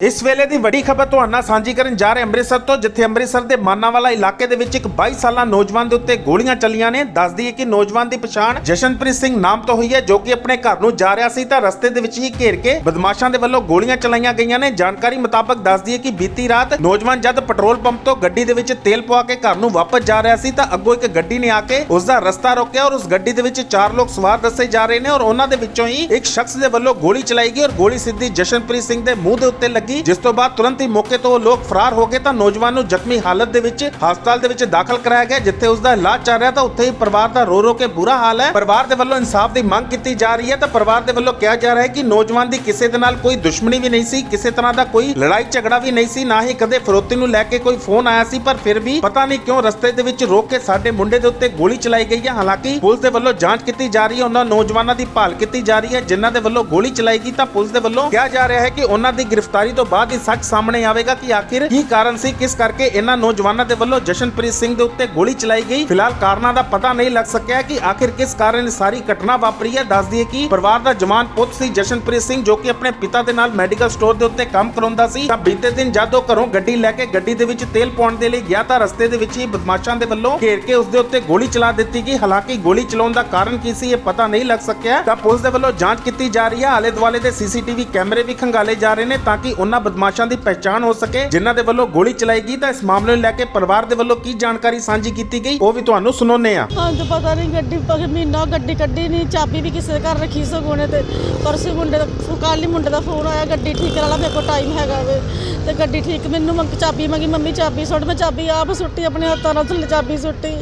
ਇਸ ਵੇਲੇ ਦੀ ਵੱਡੀ ਖਬਰ ਤੁਹਾਨੂੰ ਨਾਲ ਸਾਂਝੀ ਕਰਨ ਜਾ ਰਹੇ ਅੰਮ੍ਰਿਤਸਰ ਤੋਂ, ਜਿੱਥੇ ਅੰਮ੍ਰਿਤਸਰ ਦੇ ਮਾਨਾਵਾਲਾ ਇਲਾਕੇ ਦੇ ਵਿੱਚ ਇੱਕ 22 ਸਾਲਾ ਨੌਜਵਾਨ ਦੇ ਉੱਤੇ ਗੋਲੀਆਂ ਚੱਲੀਆਂ ਨੇ। ਦੱਸਦੀ ਹੈ ਕਿ ਨੌਜਵਾਨ ਦੀ ਪਛਾਣ ਜਸ਼ਨਪ੍ਰੀਤ ਸਿੰਘ ਨਾਮ ਤੋਂ ਹੋਈ ਹੈ, ਜੋ ਕਿ ਆਪਣੇ ਘਰ ਨੂੰ ਜਾ ਰਿਹਾ ਸੀ ਤਾਂ ਰਸਤੇ ਦੇ ਵਿੱਚ ਹੀ ਘੇਰ ਕੇ ਬਦਮਾਸ਼ਾਂ ਦੇ ਵੱਲੋਂ ਗੋਲੀਆਂ ਚਲਾਈਆਂ ਗਈਆਂ ਨੇ। ਜਾਣਕਾਰੀ ਮੁਤਾਬਕ ਦੱਸਦੀ ਹੈ ਕਿ ਬੀਤੀ ਰਾਤ ਨੌਜਵਾਨ ਜਦ ਪੈਟਰੋਲ ਪੰਪ ਤੋਂ ਗੱਡੀ ਦੇ ਵਿੱਚ ਤੇਲ ਪਵਾ ਕੇ ਘਰ ਨੂੰ ਵਾਪਸ ਜਾ ਰਿਹਾ ਸੀ ਤਾਂ ਅੱਗੋਂ ਇੱਕ ਗੱਡੀ ਨੇ ਆ ਕੇ ਉਸ ਦਾ ਰਸਤਾ ਰੋਕਿਆ ਔਰ ਉਸ ਗੱਡੀ ਦੇ ਵਿੱਚ ਚਾਰ ਲੋਕ ਸਵਾਰ ਦੱਸੇ ਜਾ ਰਹੇ ਨੇ ਔਰ ਉਹਨਾਂ ਦੇ ਵਿੱਚੋਂ ਹੀ ਇੱਕ ਸ਼ਖਸ ਦੇ ਵੱਲੋਂ ਗੋਲੀ ਚਲਾਈ ਗਈ ਔਰ ਗੋਲੀ ਸਿੱਧੀ ਜਸ਼ਨਪ੍ਰੀਤ ਸਿੰਘ ਦੇ ਮੂੰਹ ਦੇ ਉੱਤੇ ਲੱਗੀ ਜਿਸ ਤੋਂ ਬਾਅਦ ਤੁਰੰਤ ਹੀ ਮੌਕੇ ਤੋਂ ਉਹ ਲੋਕ ਫਰਾਰ ਹੋ ਗਏ ਤਾਂ ਨੌਜਵਾਨ ਨੂੰ ਜ਼ਖਮੀ ਹਾਲਤ ਦੇ ਵਿੱਚ ਹਸਪਤਾਲ ਦੇ ਵਿੱਚ ਦਾਖਲ ਕਰਾਇਆ ਗਿਆ, ਜਿੱਥੇ ਉਸ ਦਾ ਇਲਾਜ ਚੱਲ ਰਿਹਾ ਤਾਂ ਉੱਥੇ ਹੀ ਪਰਿਵਾਰ ਦਾ ਰੋ ਰੋ ਕੇ ਬੁਰਾ ਹਾਲ ਹੈ। ਪਰਿਵਾਰ ਦੇ ਵੱਲੋਂ ਇਨਸਾਫ ਦੀ ਮੰਗ ਕੀਤੀ ਜਾ ਰਹੀ ਹੈ ਤਾਂ ਪਰਿਵਾਰ ਦੇ ਵੱਲੋਂ ਕਿਹਾ ਜਾ ਰਿਹਾ ਹੈ ਕਿ ਨੌਜਵਾਨ ਦੀ ਕਿਸੇ ਦੇ ਨਾਲ ਕੋਈ ਦੁਸ਼ਮਣੀ ਵੀ ਨਹੀਂ ਸੀ, ਕਿਸੇ ਤਰ੍ਹਾਂ ਦਾ ਕੋਈ ਲੜਾਈ ਝਗੜਾ ਵੀ ਨਹੀਂ ਸੀ, ਨਾ ਹੀ ਕਦੇ ਫਰੋਤੀ ਨੂੰ ਲੈ ਕੇ ਕੋਈ ਫੋਨ ਆਇਆ ਸੀ, ਪਰ ਫਿਰ ਵੀ ਪਤਾ ਨਹੀਂ ਕਿਉਂ ਰਸਤੇ ਦੇ ਵਿੱਚ ਰੋਕ ਕੇ ਸਾਡੇ ਮੁੰਡੇ ਦੇ ਉੱਤੇ ਗੋਲੀ ਚਲਾਈ ਗਈ ਹੈ। ਹਾਲਾਂਕਿ ਪੁਲਿਸ ਦੇ ਵੱਲੋਂ ਜਾਂਚ ਕੀਤੀ ਜਾ ਰਹੀ ਹੈ, ਉਹਨਾਂ ਨੌਜਵਾਨਾਂ ਦੀ ਭਾਲ ਕੀਤੀ ਜਾ ਰਹੀ ਹੈ। ਜਿਨ੍ਹਾਂ ਦੇ ਵੱਲੋਂ ਗੋਲੀ ਚਲਾਈ ਗਈ ਤਾਂ ਪੁਲਿਸ ਦੇ ਵੱਲੋਂ ਕਿਹਾ ਜਾ ਰਿਹਾ ਹੈ ਕਿ ਉਹਨਾਂ ਦੀ ਗ੍ਰਿਫਤਾਰੀ ਤੋਂ ਬਾਅਦ ਹੀ ਸੱਚ ਸਾਹਮਣੇ ਆਵੇਗਾ ਕਿ ਆਖਿਰ ਕੀ ਕਾਰਨ ਸੀ, ਕਿਸ ਕਰਕੇ ਇਹਨਾਂ ਨੌਜਵਾਨਾਂ ਦੇ ਵੱਲੋਂ ਜਸ਼ਨਪ੍ਰੀਤ ਸਿੰਘ ਦੇ ਉੱਤੇ ਗੋਲੀ ਚਲਾਈ ਗਈ। ਫਿਲਹਾਲ ਕਾਰਨਾਂ ਦਾ ਪਤਾ ਨਹੀਂ ਲੱਗ ਸਕਿਆ ਕਿ ਆਖਿਰ ਕਿਸ ਕਾਰਨ ਇਹ ਸਾਰੀ ਘਟਨਾ ਵਾਪਰੀ ਹੈ। ਦੱਸਦੀ ਹੈ ਕਿ ਪਰਿਵਾਰ ਦਾ ਜਵਾਨ ਪੁੱਤ ਸੀ ਜਸ਼ਨਪ੍ਰੀਤ ਸਿੰਘ, ਜੋ ਕਿ ਆਪਣੇ ਪਿਤਾ ਦੇ ਨਾਲ ਮੈਡੀਕਲ ਸਟੋਰ ਦੇ ਉੱਤੇ ਕੰਮ ਕਰਾਉਂਦਾ ਸੀ। ਤਾਂ ਬੀਤੇ ਦਿਨ ਜਦ ਉਹ ਘਰੋਂ ਗੱਡੀ ਲੈ ਕੇ ਗੱਡੀ ਦੇ ਵਿੱਚ ਤੇਲ ਪਾਉਣ ਦੇ ਲਈ ਗਿਆ ਤਾਂ ਰਸਤੇ ਦੇ ਵਿੱਚ ਹੀ ਬਦਮਾਸ਼ਾਂ ਦੇ ਵੱਲੋਂ ਘੇਰ ਕੇ ਉਸ ਦੇ ਉੱਤੇ ਗੋਲੀ ਚਲਾ ਦਿੱਤੀ ਗਈ। ਹਾਲਾਂਕਿ ਗੋਲੀ ਚਲਾਉਣ ਦਾ ਕਾਰਨ ਕੀ ਸੀ ਇਹ ਪਤਾ ਨਹੀਂ ਲੱਗ ਸਕਿਆ। ਤਾਂ ਪੁਲਿਸ ਦੇ ਵੱਲੋਂ ਜਾਂਚ ਕੀਤੀ ਜਾ ਰਹੀ ਹੈ। ਆਲੇ ਦੁਆਲੇ ਦੇ ਸੀਸੀਟੀਵੀ ਕੈਮਰੇ ਵੀ ਖੰਗਾਲੇ ਜਾ ਰਹੇ ਨੇ ਤਾਂ ਕਿ ਉਹਨਾਂ ਬਦਮਾਸ਼ਾਂ ਦੀ ਪਹਿਚਾਣ ਹੋ ਸਕੇ, ਜਿਨ੍ਹਾਂ ਦੇ ਵੱਲੋਂ ਗੋਲੀ ਚਲਾਈ ਗਈ, ਤਾਂ ਇਸ ਮਾਮਲੇ ਨੂੰ ਲੈ ਕੇ ਪਰਿਵਾਰ ਦੇ ਵੱਲੋਂ ਕੀ ਜਾਣਕਾਰੀ ਸਾਂਝੀ ਕੀਤੀ ਗਈ, ਉਹ ਵੀ ਤੁਹਾਨੂੰ ਸੁਣਾਉਂਦੇ ਆ ਹਾਂ ਤਾਂ ਪਤਾ ਨਹੀਂ ਗੱਡੀ ਪਰ ਮਹੀਨਾ ਗੱਡੀ ਕੱਢੀ ਨਹੀਂ, ਚਾਬੀ ਵੀ ਕਿਸੇ ਦੇ ਘਰ ਰੱਖੀ ਸਗੋਣੇ ਤੇ। ਪਰਸੋਂ ਮੁੰਡੇ ਦਾ, ਕੱਲ੍ਹ ਹੀ ਮੁੰਡੇ ਦਾ ਫੋਨ ਆਇਆ, ਗੱਡੀ ਠੀਕ ਕਰਾ ਲਾ ਮੇਰੇ ਕੋਲ ਟਾਈਮ ਹੈਗਾ ਵੇ। ਤੇ ਗੱਡੀ ਠੀਕ ਮੈਨੂੰ ਮੰਗ ਚਾਬੀ ਮੰਗੀ ਮੰਮੀ ਚਾਬੀ ਸੁੱਟ ਮੈਂ ਚਾਬੀ ਆਪ ਸੁੱਟੀ ਆਪਣੇ ਹੱਥਾਂ ਨਾਲ ਥੱਲੇ ਚਾਬੀ ਸੁੱਟੀ।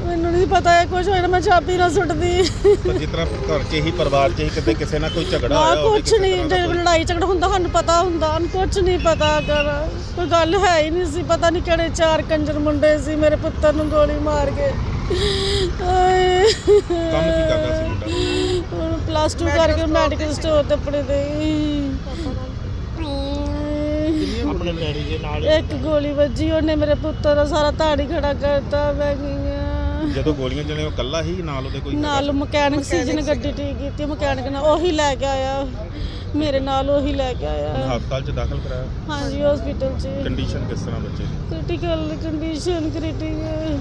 ਮੈਨੂੰ ਨਹੀਂ ਪਤਾ ਇਹ ਕੁਝ ਹੋਇਆ ਮੈਂ ਚਾਬੀ ਨਾ ਸੁੱਟਦੀ। ਪਰ ਜਿਸ ਤਰ੍ਹਾਂ ਘਰ 'ਚ ਹੀ ਪਰਿਵਾਰ 'ਚ ਹੀ ਕਿਤੇ ਕਿਸੇ ਨਾਲ ਕੋਈ ਝਗੜਾ ਨਾ ਹੋਇਆ ਹੋਵੇ ਕੁਝ ਕਿਸੇ ਨਹੀਂ ਤਰ੍ਹਾਂ ਦਾ ਜੇ ਕੋਈ- ਲੜਾਈ ਝਗੜਾ ਹੁੰਦਾ ਸਾਨੂੰ ਪਤਾ ਹੁੰਦਾ ਸਾਨੂੰ ਕੁਝ ਨਹੀਂ ਪਤਾ ਕਰ ਕੋਈ ਗੱਲ ਹੈ ਹੀ ਨਹੀਂ ਸੀ ਪਤਾ ਨਹੀਂ ਕਿਹੜੇ ਚਾਰ ਕੰਜਰ ਮੁੰਡੇ ਸੀ ਮੇਰੇ ਪੁੱਤਰ ਨੂੰ ਗੋਲੀ ਮਾਰ ਕੇ। ਆਏ। ਕੰਮ ਕੀ ਕਰਦਾ ਸੀ ਮੁੰਡਾ? ਹੁਣ ਪਲੱਸ 2 ਕਰਕੇ ਮੈਡੀਕਲ ਸਟੋਰ ਤੇ ਆਪਣੇ ਤੇ ਆਪਣੇ ਡੈਡੀ ਦੇ ਨਾਲ? ਇੱਕ ਗੋਲੀ ਵੱਜੀ ਉਹਨੇ ਮੇਰੇ ਪੁੱਤਰ ਦਾ ਸਾਰਾ ਧਾੜੀ ਖੜਾ ਕਰਤਾ ਮੈਂ ਗਈਆਂ ਜਦੋਂ ਗੋਲੀਆਂ ਚਲੇ ਉਹ ਕੱਲਾ ਹੀ ਨਾਲ ਉਹਦੇ ਕੋਈ ਨਾਲ ਮਕੈਨਿਕ ਸੀ ਜਿਹਨੇ ਗੱਡੀ ਠੀਕ ਕੀਤੀ ਮਕੈਨਿਕ ਨਾਲ ਉਹੀ ਲੈ ਕੇ ਆਇਆ। ਮੇਰੇ ਨਾਲ ਉਹੀ ਲੈ ਕੇ ਆਇਆ। ਹਸਪਤਾਲ 'ਚ ਦਾਖਲ ਕਰਾਇਆ? ਹਾਂਜੀ ਹਸਪੀਟਲ 'ਚ। ਕੰਡੀਸ਼ਨ ਕਿਸ ਤਰ੍ਹਾਂ ਬੱਚੇ ਦੀ? ਕ੍ਰਿਟੀਕਲ ਕੰਡੀਸ਼ਨ ਕ੍ਰਿਟੀਕਲ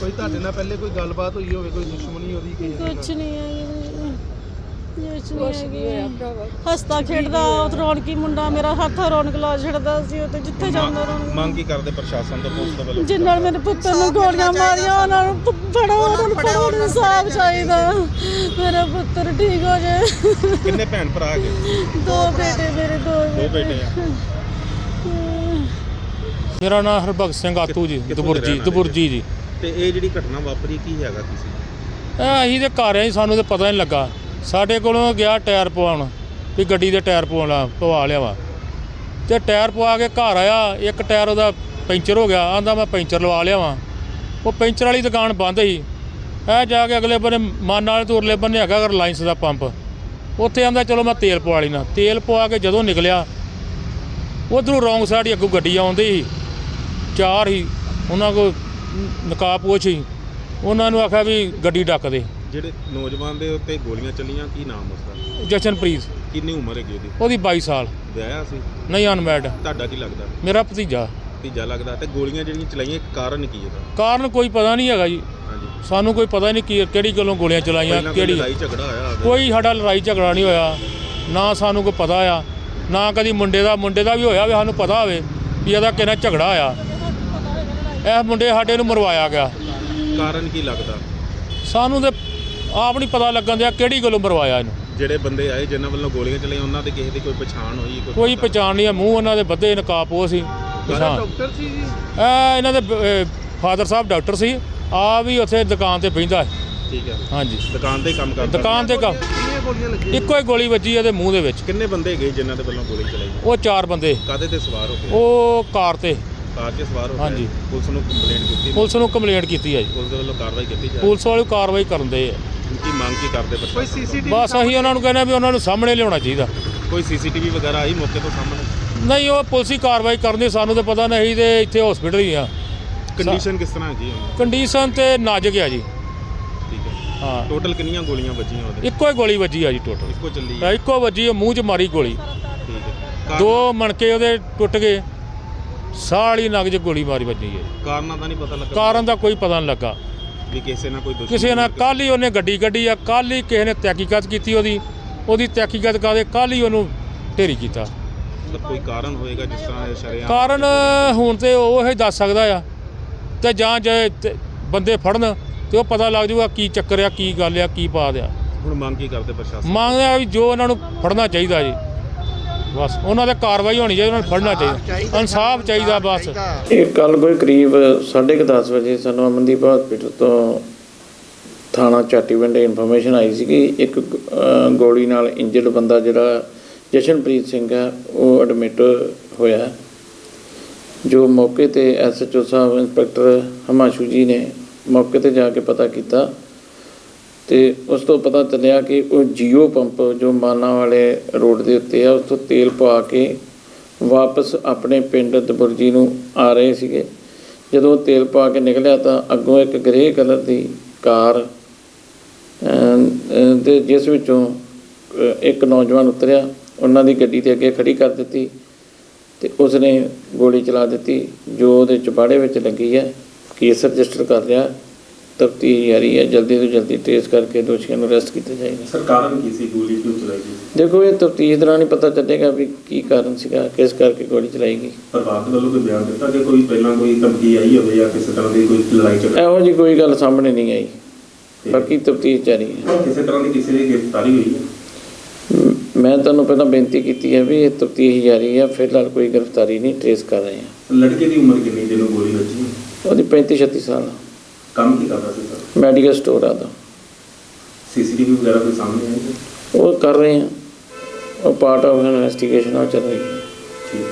ਕੋਈ ਤੁਹਾਡੇ ਨਾਲ ਪਹਿਲੇ ਕੋਈ ਗੱਲਬਾਤ ਹੋਈ ਹੋਵੇ ਕੋਈ ਦੁਸ਼ਮਣੀ ਉਹਦੀ ਕੋਈ ਕੁਛ ਨਹੀਂ ਹੈ ਕੁਛ ਨਹੀਂ ਹੈ ਹਸਤਾ ਖੇਡਦਾ ਉਹ ਰੌਣਕੀ ਮੁੰਡਾ ਮੇਰਾ ਹੱਥ ਰੌਣਕ ਲਾ ਛੱਡਦਾ ਸੀ ਉਹ ਤੇ ਜਿੱਥੇ ਜਾਂਦਾ ਰੌਣਕ। ਮੰਗ ਕੀ ਕਰਦੇ ਪ੍ਰਸ਼ਾਸਨ ਤੋਂ ਪੁਲਿਸ ਦੇ ਵੱਲੋਂ ਜਿਨ੍ਹਾਂ ਨੇ ਮੇਰੇ ਪੁੱਤਰ ਨੂੰ ਗੋਲੀਆਂ ਮਾਰੀਆਂ ਉਹਨਾਂ ਨੂੰ ਫੜੋ ਉਹਨਾਂ ਨੂੰ ਫੜੋ ਇਨਸਾਫ ਚਾਹੀਦਾ। ਮੇਰਾ ਪੁੱਤਰ ਠੀਕ ਹੋ ਜਾਏ। ਕਿੰਨੇ ਭੈਣ ਭਰਾ ਹੈਗੇ? ਦੋ ਬੇਟੇ ਮੇਰੇ ਦੋ ਦੋ ਬੇਟੇ। ਆ। ਮੇਰਾ ਨਾਮ ਹਰਭਗਤ ਸਿੰਘ ਆਤੂ ਜੀ ਦਬੁਰਜੀ ਦਬੁਰਜੀ ਜੀ ਤੇ ਇਹ ਜਿਹੜੀ ਘਟਨਾ ਵਾਪਰੀ ਕੀ ਹੈਗਾ ਇਹ ਅਸੀਂ ਤੇ ਘਰ ਆਏ ਸਾਨੂੰ ਤੇ ਪਤਾ ਨਹੀਂ ਲੱਗਾ। ਸਾਡੇ ਕੋਲੋਂ ਗਿਆ ਟਾਇਰ ਪਵਾਉਣ ਵੀ ਗੱਡੀ ਦੇ ਟਾਇਰ ਪਵਾਉਣਾ ਪਵਾ ਲਿਆ ਵਾ। ਤੇ ਟਾਇਰ ਪਵਾ ਕੇ ਘਰ ਆਇਆ, ਇੱਕ ਟਾਇਰ ਉਹਦਾ ਪੈਂਚਰ ਹੋ ਗਿਆ ਆਂਦਾ ਮੈਂ ਪੈਂਚਰ ਲਵਾ ਲਿਆ ਵਾਂ। ਉਹ ਪੈਂਚਰ ਵਾਲੀ ਦੁਕਾਨ ਬੰਦ ਸੀ। ਇਹ ਜਾ ਕੇ ਅਗਲੇ ਬੰਨੇ ਮਾਨ ਵਾਲੇ ਤੋਂ ਉਰਲੇ ਬੰਨੇ ਹੈਗਾ ਰਿਲਾਇੰਸ ਦਾ ਪੰਪ। ਉੱਥੇ ਆਂਦਾ ਚਲੋ ਮੈਂ ਤੇਲ ਪਵਾ ਲੈਣਾ ਤੇਲ ਪਵਾ ਕੇ ਜਦੋਂ ਨਿਕਲਿਆ, ਉਧਰੋਂ ਰੌਂਗ ਸਾਈਡ ਹੀ ਅੱਗੋਂ ਗੱਡੀ ਆਉਂਦੀ ਸੀ। ਚਾਰ ਹੀ ਉਹਨਾਂ ਕੋ ਨਕਾਬਪੋਸ਼ ਸੀ। ਉਹਨਾਂ ਨੂੰ ਆਖਿਆ ਵੀ ਗੱਡੀ ਡੱਕ ਦੇ। ਜਿਹੜੇ ਨੌਜਵਾਨ ਦੇ ਉੱਤੇ ਗੋਲੀਆਂ ਚੱਲੀਆਂ ਕੀ ਨਾਮ ਉਸਦਾ? ਜਸ਼ਨਪ੍ਰੀਤ। ਕਿੰਨੀ ਉਮਰ ਹੈਗੀ ਉਹਦੀ? ਉਹਦੀ 22 ਸਾਲ। ਵਿਆਹਿਆ ਸੀ? ਨਹੀਂ ਅਨਮੈਡ ਤੁਹਾਡਾ ਕੀ ਲੱਗਦਾ? ਮੇਰਾ ਭਤੀਜਾ। ਤੀਜਾ ਲੱਗਦਾ ਤੇ ਗੋਲੀਆਂ ਜਿਹੜੀਆਂ ਚਲਾਈਆਂ ਕਾਰਨ ਕੀ ਇਹਦਾ ਕਾਰਨ ਕੋਈ ਪਤਾ ਨਹੀਂ ਹੈਗਾ ਜੀ। ਹਾਂਜੀ। ਸਾਨੂੰ ਕੋਈ ਪਤਾ ਨਹੀਂ ਕੀ ਕਿਹੜੀ ਗੱਲੋਂ ਗੋਲੀਆਂ ਚਲਾਈਆਂ ਪਹਿਲਾਂ ਕੋਈ ਕਿਹੜੀ ਲੜਾਈ ਝਗੜਾ ਹੋਇਆ ਹੋਵੇ ਕੋਈ ਸਾਡਾ ਲੜਾਈ ਝਗੜਾ ਨਹੀਂ ਹੋਇਆ। ਨਾ ਸਾਨੂੰ ਕੋਈ ਪਤਾ ਆ। ਨਾ ਕਦੀ ਮੁੰਡੇ ਦਾ ਮੁੰਡੇ ਦਾ ਵੀ ਹੋਇਆ ਵੀ ਸਾਨੂੰ ਪਤਾ ਹੋਵੇ ਵੀ ਇਹਦਾ ਕਿਹਨਾਂ ਝਗੜਾ ਆ ਇਹ ਮੁੰਡੇ ਸਾਡੇ ਨੂੰ ਮਰਵਾਇਆ ਗਿਆ। ਕਾਰਨ ਕੀ ਲੱਗਦਾ? ਸਾਨੂੰ ਤੇ ਆਪ ਨਹੀਂ ਪਤਾ ਲੱਗਣ ਦਿਆ ਕਿਹੜੀ ਗੱਲੋਂ ਮਰਵਾਇਆ ਇਹਨੂੰ। ਜਿਹੜੇ ਬੰਦੇ ਆਏ ਜਿਨ੍ਹਾਂ ਵੱਲੋਂ ਗੋਲੀਆਂ ਚਲਾਈਆਂ ਉਹਨਾਂ ਦੇ ਕਿਸੇ ਦੀ ਕੋਈ ਪਛਾਣ ਹੋਈ ਕੋਈ ਪਛਾਣ ਨਹੀਂ ਆ ਮੂੰਹ ਉਹਨਾਂ ਦੇ ਬੱਧੇ ਨਕਾਬ ਉਹ ਸੀ। ਪਛਾਣ। ਡਾਕਟਰ ਸੀ ਜੀ। ਇਹ ਇਹਨਾਂ ਦੇ ਫਾਦਰ ਸਾਹਿਬ ਡਾਕਟਰ ਸੀ। ਆ ਵੀ ਉੱਥੇ ਦੁਕਾਨ ਤੇ ਬਹਿੰਦਾ ਹੈ। ਠੀਕ ਹੈ। ਹਾਂਜੀ। ਦੁਕਾਨ ਤੇ ਹੀ ਕੰਮ ਕਰਦਾ। ਦੁਕਾਨ ਤੇ ਕੰਮ। ਕਿੰਨੀਆਂ ਗੋਲੀਆਂ ਲੱਗੀਆਂ ਇੱਕੋ ਹੀ ਗੋਲੀ ਵੱਜੀ ਇਹਦੇ ਮੂੰਹ ਦੇ ਵਿੱਚ। ਕਿੰਨੇ ਬੰਦੇ ਗਏ ਜਿਨ੍ਹਾਂ ਦੇ ਵੱਲੋਂ ਗੋਲੀ ਚਲਾਈ? ਉਹ ਚਾਰ ਬੰਦੇ। ਕਾਦੇ ਤੇ ਸਵਾਰ ਹੋ ਗਏ ਉਹ ਕਾਰ ਤੇ। ਕਾਰ 'ਚ ਸਵਾਰ ਹੋ ਗਏ ਹਾਂਜੀ। ਪੁਲਿਸ ਨੂੰ ਕੰਪਲੇਂਟ ਕੀਤੀ। ਪੁਲਿਸ ਨੂੰ ਕੰਪਲੇਂਟ ਕੀਤੀ ਹੈ ਜੀ। ਪੁਲਿਸ ਦੇ ਵੱਲੋਂ ਕਾਰਵਾਈ ਕੀਤੀ ਜਾ ਪੁਲਿਸ ਵਾਲੇ ਕਾਰਵਾਈ ਕਰਨ ਦੇ ਆ। ਰਹੀ ਕੀ ਮੰਗ ਕੀ ਕਰਦੇ ਕੋਈ ਪ੍ਰਸ਼ਾਸਨ ਸੀਸੀਟੀਵੀ ਬਸ ਅਸੀਂ ਉਹਨਾਂ ਨੂੰ ਕਹਿੰਦੇ ਆ ਵੀ ਉਹਨਾਂ ਨੂੰ ਸਾਹਮਣੇ ਲਿਆਉਣਾ ਚਾਹੀਦਾ। ਤੋਂ? ਕੋਈ ਸੀਸੀਟੀਵੀ ਵਗੈਰਾ ਆਈ ਮੌਕੇ ਤੋਂ ਸਾਹਮਣੇ? ਨਹੀਂ ਉਹ ਪੁਲਿਸ ਹੀ ਕਾਰਵਾਈ ਕਰਨੀ ਸਾਨੂੰ ਤਾਂ ਪਤਾ ਨਹੀਂ ਤੇ ਇੱਥੇ ਹਸਪੀਟਲ ਹੀ ਆ। ਕੰਡੀਸ਼ਨ ਕਿਸ ਤਰ੍ਹਾਂ ਹੈਗੀ ਹੈ ਕੰਡੀਸ਼ਨ ਤੇ ਨਾਜ਼ੁਕ ਆ ਜੀ। ਠੀਕ ਹੈ। ਹਾਂ। ਟੋਟਲ ਕਿੰਨੀਆਂ ਗੋਲੀਆਂ ਵੱਜੀਆਂ ਉਹਦੇ? ਇੱਕੋ ਹੀ ਗੋਲੀ ਵੱਜੀ ਆ ਜੀ ਟੋਟਲ ਇੱਕੋ ਚੱਲੀ ਹੈ ਇੱਕੋ ਵੱਜੀ ਮੂੰਹ 'ਚ ਮਾਰੀ ਗੋਲੀ। ਠੀਕ ਹੈ। ਦੋ ਮਣਕੇ ਉਹਦੇ ਟੁੱਟ ਗਏ। ਸਾਲੀ ਨਗ 'ਚ ਗੋਲੀ ਮਾਰੀ ਵੱਜੀ ਹੈ ਕਾਰਨਾਂ ਦਾ ਨਹੀਂ ਪਤਾ ਲੱਗਾ? ਕਾਰਨ ਦਾ ਕੋਈ ਪਤਾ ਨਹੀਂ ਲੱਗਾ। ਵੀ ਕਿਸੇ ਨਾਲ ਕੋਈ ਦੁਸ਼ਮਣੀ ਕਿਸੇ ਨਾਲ ਕੱਲ੍ਹ ਹੀ ਉਹਨੇ ਗੱਡੀ ਕੱਢੀ ਆ ਕੱਲ੍ਹ ਹੀ ਕਿਸੇ ਨੇ ਤਹਿਕੀਕਤ ਕੀਤੀ ਉਹਦੀ। ਉਹਦੀ ਤਹਿਕੀਕਤ ਕਰਦੇ ਕੱਲ੍ਹ ਹੀ ਉਹਨੂੰ ਢੇਰੀ ਕੀਤਾ। ਮਤਲਬ ਕੋਈ ਕਾਰਨ ਹੋਏਗਾ ਜਿਸ ਤਰ੍ਹਾਂ ਇਹ ਸ਼ਰੇਆਮ ਕਾਰਨ ਹੁਣ ਤੇ ਉਹ ਹੀ ਦੱਸ ਸਕਦਾ ਆ ਤੇ ਜਾਂ ਜੇ ਤੇ ਬੰਦੇ ਫੜਨ ਤੇ ਉਹ ਪਤਾ ਲੱਗ ਜਾਊਗਾ ਕੀ ਚੱਕਰ ਆ ਕੀ ਗੱਲ ਆ ਕੀ ਬਾਤ ਆ। ਹੁਣ ਮੰਗ ਕੀ ਕਰਦੇ ਪ੍ਰਸ਼ਾਸਨ? ਮੰਗਦੇ ਆ ਵੀ ਜੋ ਉਹਨਾਂ ਨੂੰ ਫੜਨਾ ਚਾਹੀਦਾ ਜੀ। ਬਸ। ਉਹਨਾਂ ਤੇ ਕਾਰਵਾਈ ਹੋਣੀ ਚਾਹੀਦੀ ਉਹਨਾਂ ਨੂੰ ਫੜਨਾ ਚਾਹੀਦਾ। ਇਨਸਾਫ ਚਾਹੀਦਾ ਬਸ। ਇਹ ਕੱਲ ਕੋਈ ਕਰੀਬ 10:30 ਵਜੇ ਸਾਨੂੰ ਅਮਨਦੀਪ ਹਸਪੀਟਲ ਤੋਂ ਥਾਣਾ ਚਾਟੀਵਿੰਡ ਇਨਫੋਰਮੇਸ਼ਨ ਆਈ ਸੀ ਕਿ ਇੱਕ ਗੋਲੀ ਨਾਲ ਇੰਜਰਡ ਬੰਦਾ ਜਿਹੜਾ ਜਸ਼ਨਪ੍ਰੀਤ ਸਿੰਘ ਹੈ ਉਹ ਐਡਮਿਟ ਹੋਇਆ ਜੋ ਮੌਕੇ ਤੇ ਐਸਐਚਓ ਸਾਹਿਬ ਇੰਸਪੈਕਟਰ ਹਮਾਸ਼ੂ ਜੀ ਨੇ ਮੌਕੇ ਤੇ ਜਾ ਕੇ ਪਤਾ ਕੀਤਾ। ਤੇ ਉਸ ਤੋਂ ਪਤਾ ਚੱਲਿਆ ਕਿ ਉਹ ਜੀਓ ਪੰਪ ਜੋ ਮਾਨਾ ਵਾਲੇ ਰੋਡ ਦੇ ਉੱਤੇ ਆ, ਉਸ ਤੋਂ ਤੇਲ ਪਵਾ ਕੇ ਵਾਪਸ ਆਪਣੇ ਪਿੰਡ ਦਬੁਰਜੀ ਨੂੰ ਆ ਰਹੇ ਸੀਗੇ। ਜਦੋਂ ਉਹ ਤੇਲ ਪਾ ਕੇ ਨਿਕਲਿਆ ਤਾਂ ਅੱਗੋਂ ਇੱਕ ਗ੍ਰੇ ਕਲਰ ਦੀ ਕਾਰ ਤੇ ਜਿਸ ਵਿੱਚੋਂ ਇੱਕ ਨੌਜਵਾਨ ਉਤਰਿਆ। ਉਹਨਾਂ ਦੀ ਗੱਡੀ 'ਤੇ ਅੱਗੇ ਖੜੀ ਕਰ ਦਿੱਤੀ ਤੇ ਉਸਨੇ ਗੋਲੀ ਚਲਾ ਦਿੱਤੀ, ਜੋ ਉਹਦੇ ਚਪਾੜੇ ਵਿੱਚ ਲੱਗੀ ਹੈ। ਕੇਸ ਰਜਿਸਟਰ ਕਰ ਲਿਆ। ਤਫਤੀਸ਼ ਜਾਰੀ ਹੈ ਜਲਦੀ ਤੋਂ ਜਲਦੀ ਟ੍ਰੇਸ ਕਰਕੇ ਦੋਸ਼ੀਆਂ ਨੂੰ ਅਰੈਸਟ ਕੀਤਾ ਜਾਏਗਾ। ਸਰ ਕਾਰਨ ਕੀ ਸੀ ਗੋਲੀ ਕਿਉਂ ਚਲਾਈ ਗਈ? ਦੇਖੋ ਇਹ ਤਫਤੀਸ਼ ਦੌਰਾਨ ਹੀ ਪਤਾ ਚੱਲੇਗਾ ਵੀ ਕੀ ਕਾਰਨ ਸੀਗਾ ਕਿਸ ਕਰਕੇ ਗੋਲੀ ਚਲਾਈ ਗਈ। ਪਰਿਵਾਰ ਵੱਲੋਂ ਕੋਈ ਬਿਆਨ ਦਿੱਤਾ ਕਿ ਕੋਈ ਪਹਿਲਾਂ ਕੋਈ ਧਮਕੀ ਆਈ ਹੋਵੇ ਜਾਂ ਕਿਸੇ ਤਰ੍ਹਾਂ ਦੀ ਕੋਈ ਲੜਾਈ ਝਗੜਾ? ਇਹੋ ਜੀ ਕੋਈ ਗੱਲ ਸਾਹਮਣੇ ਨਹੀਂ ਆਈ। ਬਾਕੀ ਤਫਤੀਸ਼ ਜਾਰੀ ਹੈ। ਕਿਸੇ ਤਰ੍ਹਾਂ ਦੀ ਕਿਸੇ ਦੀ ਗ੍ਰਿਫਤਾਰੀ ਹੋਈ ਹੈ? ਮ- ਤੁਹਾਨੂੰ ਪਹਿਲਾਂ ਬੇਨਤੀ ਕੀਤੀ ਹੈ ਵੀ ਇਹ ਤਫਤੀਸ਼ ਜਾਰੀ ਹੈ ਫਿਲਹਾਲ ਕੋਈ ਗ੍ਰਿਫਤਾਰੀ ਨਹੀਂ ਟ੍ਰੇਸ ਕਰ ਰਹੇ ਹਾਂ। ਲੜਕੇ ਦੀ ਉਮਰ ਕਿੰਨੀ ਜਿਹਨੂੰ ਗੋਲੀ ਵੱਜੀ? ਉਹਦੀ 35 36 ਸਾਲ ਕੰਮ ਕੀ ਕਰਦਾ ਸੀ ਸਰ? ਮੈਡੀਕਲ ਸਟੋਰ ਆ ਦਾ ਸੀਸੀਟੀਵੀ ਵਗੈਰਾ ਕੋਈ ਸਾਹਮਣੇ ਹੈ? ਉਹ ਕਰ ਰਹੇ ਹਾਂ ਉਹ ਪਾਰਟ ਆਫ ਇਨਵੈਸਟੀਗੇਸ਼ਨ ਆ ਚੱਲ ਰਹੀ ਹੈ।